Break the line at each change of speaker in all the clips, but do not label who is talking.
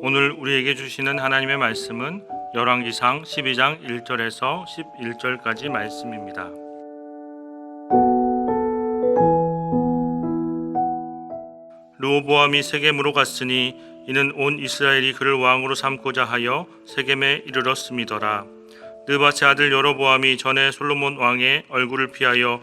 오늘 우리에게 주시는 하나님의 말씀은 열왕기상 12장 1절에서 11절까지 말씀입니다. 르호보암이 세겜으로 갔으니 이는 온 이스라엘이 그를 왕으로 삼고자 하여 세겜에 이르렀음이더라. 느바의 아들 여로보암이 전에 솔로몬 왕의 얼굴을 피하여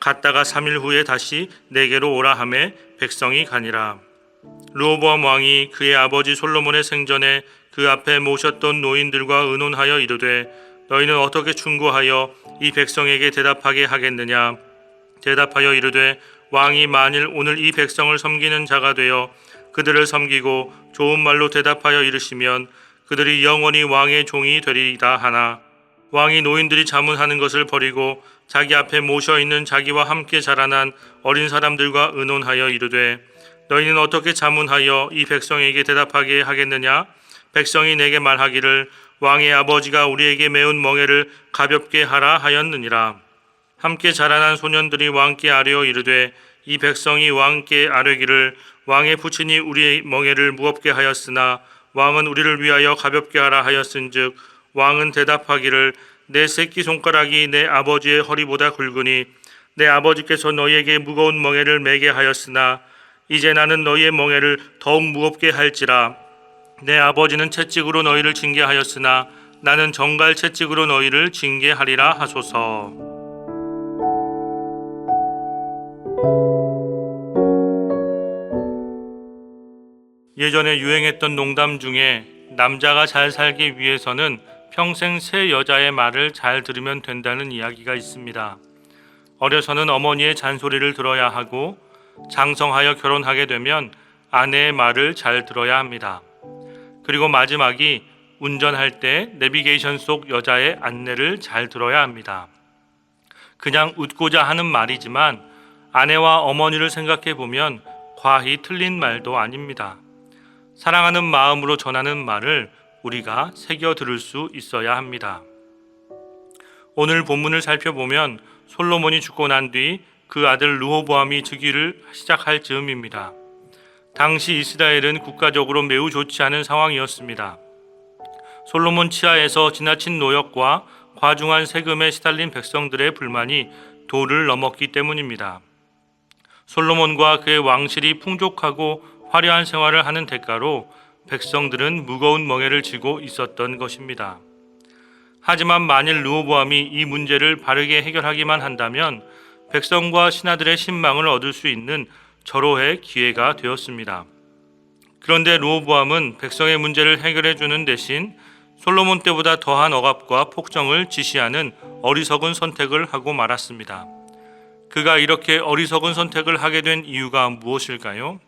갔다가 3일 후에 다시 내게로 오라 하매 백성이 가니라. 르호보암 왕이 그의 아버지 솔로몬의 생전에 그 앞에 모셨던 노인들과 의논하여 이르되 너희는 어떻게 충고하여 이 백성에게 대답하게 하겠느냐 대답하여 이르되 왕이 만일 오늘 이 백성을 섬기는 자가 되어 그들을 섬기고 좋은 말로 대답하여 이르시면 그들이 영원히 왕의 종이 되리이다 하나 왕이 노인들이 자문하는 것을 버리고 자기 앞에 모셔 있는 자기와 함께 자라난 어린 사람들과 의논하여 이르되 너희는 어떻게 자문하여 이 백성에게 대답하게 하겠느냐? 백성이 내게 말하기를 왕의 아버지가 우리에게 매운 멍에를 가볍게 하라 하였느니라. 함께 자라난 소년들이 왕께 아뢰어 이르되 이 백성이 왕께 아뢰기를 왕의 부친이 우리의 멍에를 무겁게 하였으나 왕은 우리를 위하여 가볍게 하라 하였은즉 왕은 대답하기를 내 새끼 손가락이 내 아버지의 허리보다 굵으니 내 아버지께서 너희에게 무거운 멍에를 매게 하였으나 이제 나는 너희의 멍에를 더욱 무겁게 할지라 내 아버지는 채찍으로 너희를 징계하였으나 나는 정갈 채찍으로 너희를 징계하리라 하소서. 예전에 유행했던 농담 중에 남자가 잘 살기 위해서는 평생 새 여자의 말을 잘 들으면 된다는 이야기가 있습니다. 어려서는 어머니의 잔소리를 들어야 하고 장성하여 결혼하게 되면 아내의 말을 잘 들어야 합니다. 그리고 마지막이 운전할 때 내비게이션 속 여자의 안내를 잘 들어야 합니다. 그냥 웃고자 하는 말이지만 아내와 어머니를 생각해 보면 과히 틀린 말도 아닙니다. 사랑하는 마음으로 전하는 말을 우리가 새겨 들을 수 있어야 합니다. 오늘 본문을 살펴보면 솔로몬이 죽고 난 뒤 그 아들 르호보암이 즉위를 시작할 즈음입니다. 당시 이스라엘은 국가적으로 매우 좋지 않은 상황이었습니다. 솔로몬 치하에서 지나친 노역과 과중한 세금에 시달린 백성들의 불만이 도를 넘었기 때문입니다. 솔로몬과 그의 왕실이 풍족하고 화려한 생활을 하는 대가로 백성들은 무거운 멍에를 지고 있었던 것입니다. 하지만 만일 르호보암이 이 문제를 바르게 해결하기만 한다면 백성과 신하들의 신망을 얻을 수 있는 절호의 기회가 되었습니다. 그런데 르호보암은 백성의 문제를 해결해 주는 대신 솔로몬 때보다 더한 억압과 폭정을 지시하는 어리석은 선택을 하고 말았습니다. 그가 이렇게 어리석은 선택을 하게 된 이유가 무엇일까요?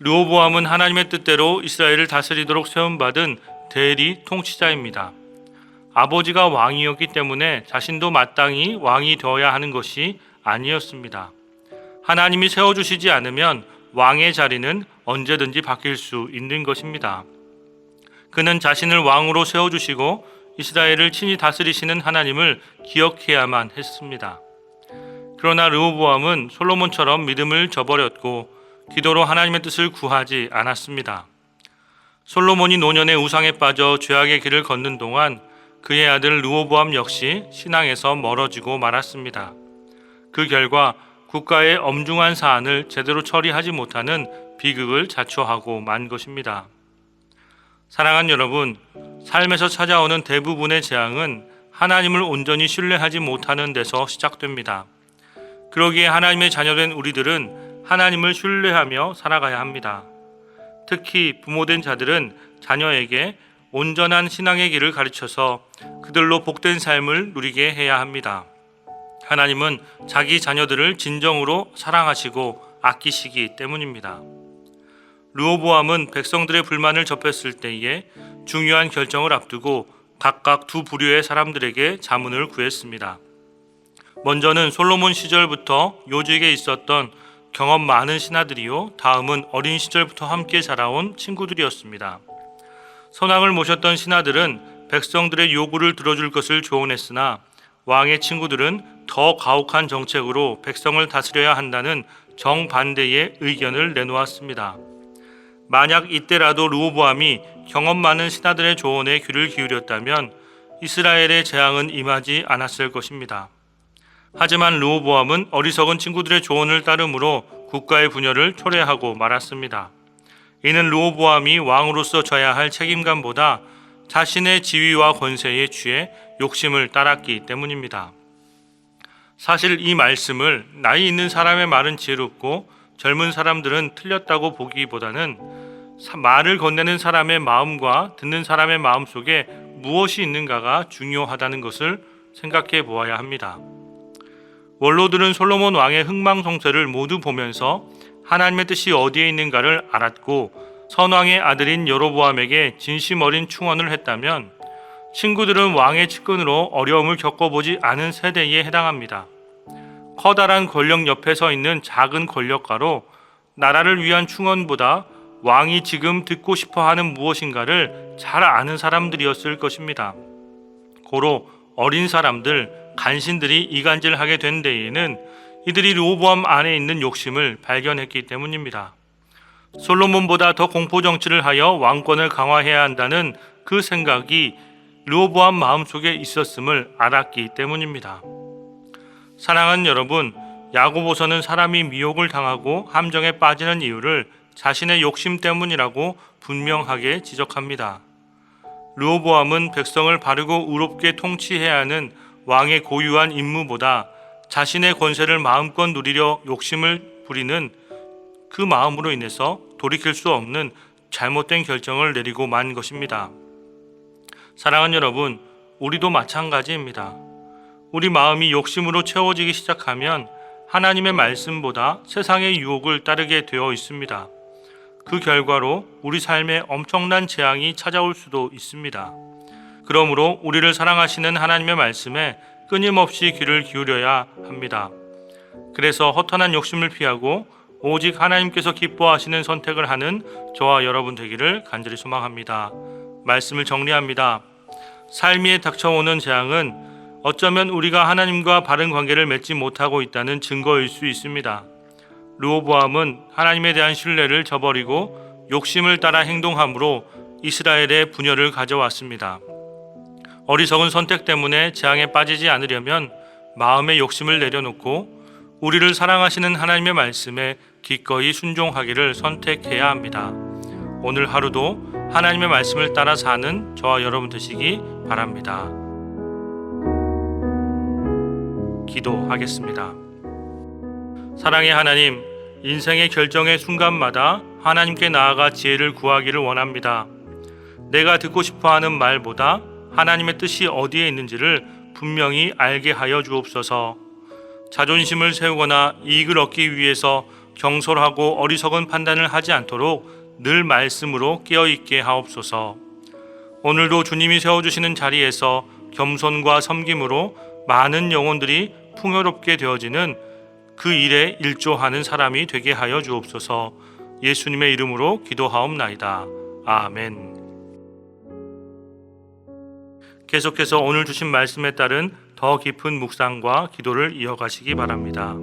르호보암은 하나님의 뜻대로 이스라엘을 다스리도록 세움받은 대리 통치자입니다. 아버지가 왕이었기 때문에 자신도 마땅히 왕이 되어야 하는 것이 아니었습니다. 하나님이 세워주시지 않으면 왕의 자리는 언제든지 바뀔 수 있는 것입니다. 그는 자신을 왕으로 세워주시고 이스라엘을 친히 다스리시는 하나님을 기억해야만 했습니다. 그러나 르호보암은 솔로몬처럼 믿음을 저버렸고 기도로 하나님의 뜻을 구하지 않았습니다. 솔로몬이 노년의 우상에 빠져 죄악의 길을 걷는 동안 그의 아들 르호보암 역시 신앙에서 멀어지고 말았습니다. 그 결과 국가의 엄중한 사안을 제대로 처리하지 못하는 비극을 자초하고 만 것입니다. 사랑하는 여러분, 삶에서 찾아오는 대부분의 재앙은 하나님을 온전히 신뢰하지 못하는 데서 시작됩니다. 그러기에 하나님의 자녀된 우리들은 하나님을 신뢰하며 살아가야 합니다. 특히 부모된 자들은 자녀에게 온전한 신앙의 길을 가르쳐서 그들로 복된 삶을 누리게 해야 합니다. 하나님은 자기 자녀들을 진정으로 사랑하시고 아끼시기 때문입니다. 르호보암은 백성들의 불만을 접했을 때에 중요한 결정을 앞두고 각각 두 부류의 사람들에게 자문을 구했습니다. 먼저는 솔로몬 시절부터 요직에 있었던 경험 많은 신하들이요. 다음은 어린 시절부터 함께 자라온 친구들이었습니다. 선왕을 모셨던 신하들은 백성들의 요구를 들어줄 것을 조언했으나 왕의 친구들은 더 가혹한 정책으로 백성을 다스려야 한다는 정반대의 의견을 내놓았습니다. 만약 이때라도 르호보암이 경험 많은 신하들의 조언에 귀를 기울였다면 이스라엘의 재앙은 임하지 않았을 것입니다. 하지만 르호보암은 어리석은 친구들의 조언을 따르므로 국가의 분열을 초래하고 말았습니다. 이는 르호보암이 왕으로서 져야 할 책임감보다 자신의 지위와 권세에 취해 욕심을 따랐기 때문입니다. 사실 이 말씀을 나이 있는 사람의 말은 지혜롭고 젊은 사람들은 틀렸다고 보기보다는 사- 말을 건네는 사람의 마음과 듣는 사람의 마음 속에 무엇이 있는가가 중요하다는 것을 생각해 보아야 합니다. 원로들은 솔로몬 왕의 흥망성쇠를 모두 보면서 하나님의 뜻이 어디에 있는가를 알았고 선왕의 아들인 여로보암에게 진심 어린 충원을 했다면 친구들은 왕의 측근으로 어려움을 겪어보지 않은 세대에 해당합니다. 커다란 권력 옆에 서 있는 작은 권력가로 나라를 위한 충원보다 왕이 지금 듣고 싶어 하는 무엇인가를 잘 아는 사람들이었을 것입니다. 고로 어린 사람들, 간신들이 이간질하게 된 데에는 이들이 르호보암 안에 있는 욕심을 발견했기 때문입니다. 솔로몬보다 더 공포 정치를 하여 왕권을 강화해야 한다는 그 생각이 르호보암 마음속에 있었음을 알았기 때문입니다. 사랑하는 여러분, 야고보서는 사람이 미혹을 당하고 함정에 빠지는 이유를 자신의 욕심 때문이라고 분명하게 지적합니다. 르호보암은 백성을 바르고 의롭게 통치해야 하는 왕의 고유한 임무보다 자신의 권세를 마음껏 누리려 욕심을 부리는 그 마음으로 인해서 돌이킬 수 없는 잘못된 결정을 내리고 만 것입니다. 사랑하는 여러분, 우리도 마찬가지입니다. 우리 마음이 욕심으로 채워지기 시작하면 하나님의 말씀보다 세상의 유혹을 따르게 되어 있습니다. 그 결과로 우리 삶에 엄청난 재앙이 찾아올 수도 있습니다. 그러므로 우리를 사랑하시는 하나님의 말씀에 끊임없이 귀를 기울여야 합니다. 그래서 허탄한 욕심을 피하고 오직 하나님께서 기뻐하시는 선택을 하는 저와 여러분 되기를 간절히 소망합니다. 말씀을 정리합니다. 삶에 닥쳐오는 재앙은 어쩌면 우리가 하나님과 바른 관계를 맺지 못하고 있다는 증거일 수 있습니다. 르호보암은 하나님에 대한 신뢰를 저버리고 욕심을 따라 행동함으로 이스라엘의 분열을 가져왔습니다. 어리석은 선택 때문에 재앙에 빠지지 않으려면 마음의 욕심을 내려놓고 우리를 사랑하시는 하나님의 말씀에 기꺼이 순종하기를 선택해야 합니다. 오늘 하루도 하나님의 말씀을 따라 사는 저와 여러분 되시기 바랍니다. 기도하겠습니다. 사랑의 하나님, 인생의 결정의 순간마다 하나님께 나아가 지혜를 구하기를 원합니다. 내가 듣고 싶어 하는 말보다 하나님의 뜻이 어디에 있는지를 분명히 알게 하여 주옵소서. 자존심을 세우거나 이익을 얻기 위해서 경솔하고 어리석은 판단을 하지 않도록 늘 말씀으로 깨어 있게 하옵소서. 오늘도 주님이 세워 주시는 자리에서 겸손과 섬김으로 많은 영혼들이 풍요롭게 되어지는 그 일에 일조하는 사람이 되게 하여 주옵소서. 예수님의 이름으로 기도하옵나이다. 아멘. 계속해서 오늘 주신 말씀에 따른 더 깊은 묵상과 기도를 이어가시기 바랍니다.